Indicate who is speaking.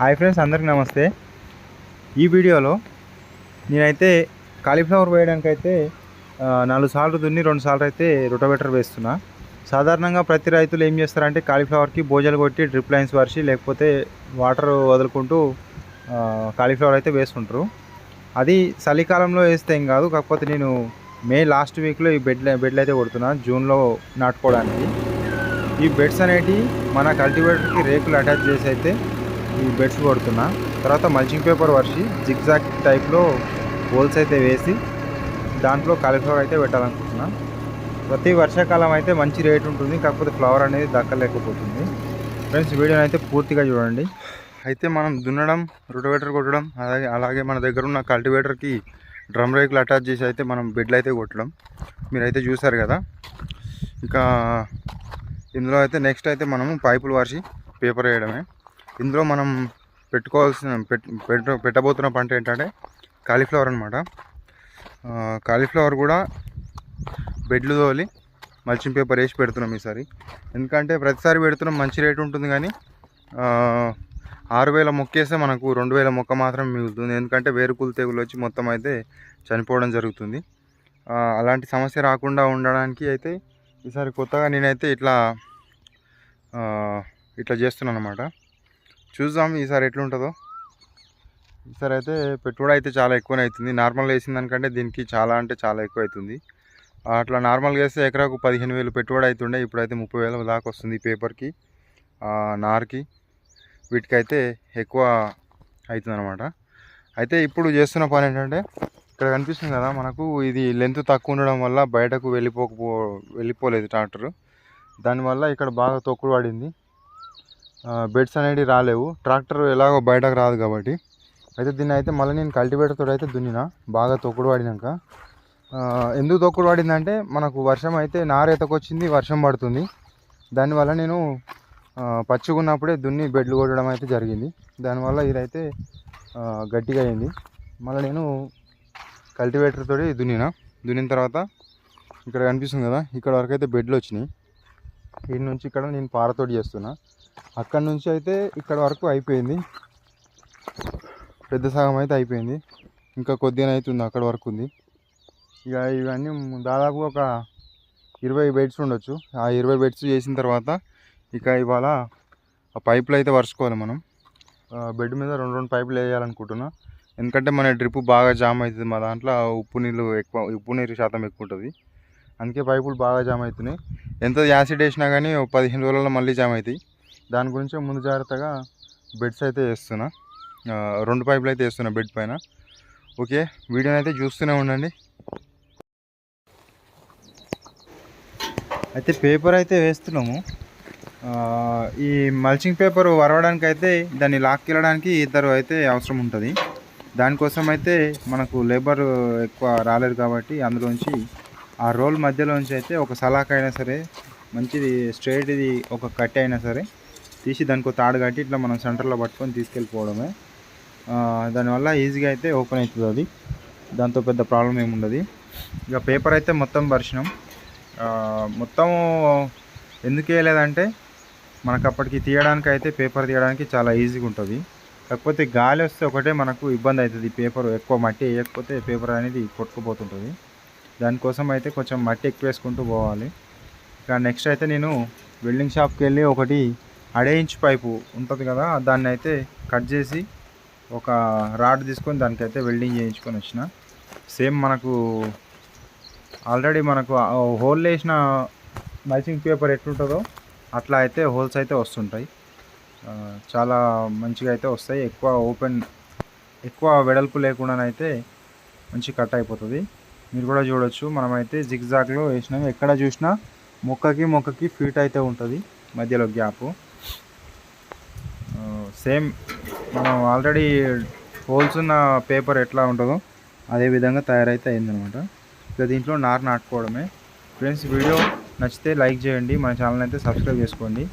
Speaker 1: Hi friends అందరికీ నమస్తే. ఈ వీడియోలో నేనైతే కాలీఫ్లవర్ వేయడానికి అయితే నాలుగు సార్లు దున్ని రెండు సార్లు అయితే రొటోవేటర్ వేస్తున్నా. సాధారణంగా ప్రతి రైతులు ఏం చేస్తారంటే కాలీఫ్లవర్కి భోజనాలు కొట్టి డ్రిప్ లైన్స్ పరిచి లేకపోతే వాటర్ వదులుకుంటూ కాలీఫ్లవర్ అయితే వేస్తుంటారు. అది చలికాలంలో వేస్తే ఏం కాదు కాకపోతే నేను మే లాస్ట్ వీక్లో ఈ బెడ్ బెడ్లు అయితే కొడుతున్నా జూన్లో నాటుకోవడానికి. ఈ బెడ్స్ అనేటివి మన కల్టివేటర్కి రేకులు అటాచ్ చేసి అయితే ఈ బెడ్స్ కొడుతున్నా. తర్వాత మల్చింగ్ పేపర్ వర్షి జిగ్జాగ్ టైప్లో హోల్స్ అయితే వేసి దాంట్లో కాలిఫ్లవర్ అయితే పెట్టాలనుకుంటున్నా. ప్రతి వర్షాకాలం అయితే మంచి రేట్ ఉంటుంది. కాకపోతే ఫ్లవర్ అనేది దక్కలేకపోతుంది. ఫ్రెండ్స్ వీడియోని అయితే పూర్తిగా చూడండి. అయితే మనం దున్నడం రొటోవేటర్ కొట్టడం అలాగే అలాగే మన దగ్గర ఉన్న కల్టివేటర్కి డ్రమ్ రేకులు అటాచ్ చేసి అయితే మనం బెడ్లు అయితే కొట్టడం. మీరైతే చూసారు కదా. ఇక ఇందులో అయితే నెక్స్ట్ అయితే మనము పైపులు వార్చి పేపర్ వేయడమే. ఇందులో మనం పెట్టుకోవాల్సిన పెట్ పెట్ట పెట్టబోతున్న పంట ఏంటంటే కాలీఫ్లవర్ అనమాట కాలీఫ్లవర్ కూడా బెడ్లు తోలి మల్చింగ్ పేపర్ వేసి పెడుతున్నాం ఈసారి. ఎందుకంటే ప్రతిసారి పెడుతున్నాం మంచి రేటు ఉంటుంది కానీ ఆరు వేల మొక్క వేస్తే మనకు రెండు వేల మొక్క మాత్రం మిగులుతుంది. ఎందుకంటే వేరుకులు తెగులు వచ్చి మొత్తం అయితే చనిపోవడం జరుగుతుంది. అలాంటి సమస్య రాకుండా ఉండడానికి అయితే ఈసారి కొత్తగా నేనైతే ఇట్లా ఇట్లా చేస్తున్నాను అనమాట చూద్దాం ఈసారి ఎట్లుంటుందో. ఈసారి అయితే పెట్టుబడి అయితే చాలా ఎక్కువనే అవుతుంది. నార్మల్గా వేసిన దానికంటే దీనికి చాలా అంటే చాలా ఎక్కువ అవుతుంది. అట్లా నార్మల్గా వేస్తే ఎకరాకు పదిహేను వేలు పెట్టుబడి అవుతుండే ఇప్పుడైతే ముప్పై వేల దాకా వస్తుంది పేపర్కి నార్కి నార్కి. వీటికైతే ఎక్కువ అవుతుంది అనమాట అయితే ఇప్పుడు చేస్తున్న పని ఏంటంటే ఇక్కడ కనిపిస్తుంది కదా మనకు ఇది లెంత్ తక్కువ ఉండడం వల్ల బయటకు వెళ్ళిపోకపో వెళ్ళిపోలేదు ట్రాక్టర్. దానివల్ల ఇక్కడ బాగా తొక్కుడు పడింది. బెడ్స్ అనేవి రాలేవు. ట్రాక్టర్ ఎలాగో బయటకు రాదు కాబట్టి. అయితే దీన్ని అయితే మళ్ళీ నేను కల్టివేటర్తో అయితే దున్నిన. బాగా తొక్కుడు పడినాక ఎందుకు తొక్కుడు పడిందంటే మనకు వర్షం అయితే నారేతకు వచ్చింది వర్షం పడుతుంది. దానివల్ల నేను పచ్చిగున్నప్పుడే దున్ని బెడ్లు కొట్టడం అయితే జరిగింది. దానివల్ల ఇదైతే గట్టిగా అయింది. మళ్ళీ నేను కల్టివేటర్ తోటి దున్నిన. దున్నిన తర్వాత ఇక్కడ కనిపిస్తుంది కదా ఇక్కడ వరకు అయితే బెడ్లు వచ్చినాయి. ఈ నుంచి ఇక్కడ నేను పారతోటి చేస్తున్నా. అక్కడ నుంచి అయితే ఇక్కడ వరకు అయిపోయింది. పెద్ద సగం అయితే అయిపోయింది. ఇంకా కొద్దిగా అవుతుంది అక్కడ వరకు ఉంది. ఇక ఇవన్నీ దాదాపు ఒక ఇరవై బెడ్స్ ఉండొచ్చు. ఆ ఇరవై బెడ్స్ చేసిన తర్వాత ఇక ఇవాళ ఆ పైపులు అయితే వరుసుకోవాలి మనం. బెడ్ మీద రెండు రెండు పైపులు వేయాలనుకుంటున్నా. ఎందుకంటే మన డ్రిప్ బాగా జామ్ అవుతుంది. మా దాంట్లో ఉప్పు నీళ్ళు ఎక్కువ ఉప్పు నీరు శాతం ఎక్కువ ఉంటుంది. అందుకే పైపులు బాగా జామ్ అవుతున్నాయి. ఎంత యాసిడ్ వేసినా కానీ ఒక పదిహేను రోజులలో మళ్ళీ జామ్ అవుతాయి. దాని గురించి ముందు జాగ్రత్తగా బెడ్స్ అయితే వేస్తున్నా. రెండు పైపులు అయితే వేస్తున్నా బెడ్ పైన. ఓకే వీడియోని అయితే చూస్తూనే ఉండండి. అయితే పేపర్ అయితే వేస్తున్నాము. ఈ మల్చింగ్ పేపర్ వరవడానికి అయితే దాన్ని లాక్కెళ్ళడానికి ఇద్దరు అయితే అవసరం ఉంటుంది. దానికోసం అయితే మనకు లేబర్ ఎక్కువ రాలేదు కాబట్టి అందులోంచి ఆ రోల్ మధ్యలోంచి అయితే ఒక సలాక్ అయినా సరే మంచిది స్ట్రైట్ది ఒక కట్ అయినా సరే తీసి దానికి ఒక తాడు కట్టి ఇట్లా మనం సెంటర్లో పట్టుకొని తీసుకెళ్ళిపోవడమే. దానివల్ల ఈజీగా అయితే ఓపెన్ అవుతుంది అది. దాంతో పెద్ద ప్రాబ్లం ఏమి ఉండదు. ఇక పేపర్ అయితే మొత్తం పరిచినాం. మొత్తం ఎందుకు వేయలేదంటే మనకు అప్పటికి తీయడానికి అయితే పేపర్ తీయడానికి చాలా ఈజీగా ఉంటుంది. కాకపోతే గాలి వస్తే ఒకటే మనకు ఇబ్బంది అవుతుంది. పేపర్ ఎక్కువ మట్టి వేయకపోతే పేపర్ అనేది కొట్టుకుపోతుంటుంది. దానికోసం అయితే కొంచెం మట్టి ఎక్కువ వేసుకుంటూ పోవాలి. ఇక నెక్స్ట్ అయితే నేను వెల్డింగ్ షాప్కి వెళ్ళి ఒకటి అడే ఇంచ్ పైపు ఉంటుంది కదా దాన్ని అయితే కట్ చేసి ఒక రాడ్ తీసుకొని దానికైతే వెల్డింగ్ చేయించుకొని వచ్చిన. సేమ్ మనకు ఆల్రెడీ మనకు హోల్ వేసిన మల్చింగ్ పేపర్ ఎట్లుంటుందో అట్లా అయితే హోల్స్ అయితే వస్తుంటాయి. చాలా మంచిగా అయితే వస్తాయి. ఎక్కువ ఓపెన్ ఎక్కువ వెడల్పు లేకుండానైతే మంచి కట్ అయిపోతుంది. మీరు కూడా చూడొచ్చు. మనమైతే జిగ్జాగ్లో వేసినాం. ఎక్కడ చూసినా మొక్కకి మొక్కకి ఫీట్ అయితే ఉంటుంది మధ్యలో గ్యాప్ సేమ్ మనం ఆల్రెడీ హోల్స్ ఉన్న పేపర్ ఎట్లా ఉంటుందో అదే విధంగా తయారైతే అయిందనమాట. ఇక దీంట్లో నారు నాటుకోవడమే. ఫ్రెండ్స్ వీడియో నచ్చితే లైక్ చేయండి. మన ఛానల్ అయితే సబ్స్క్రైబ్ చేసుకోండి.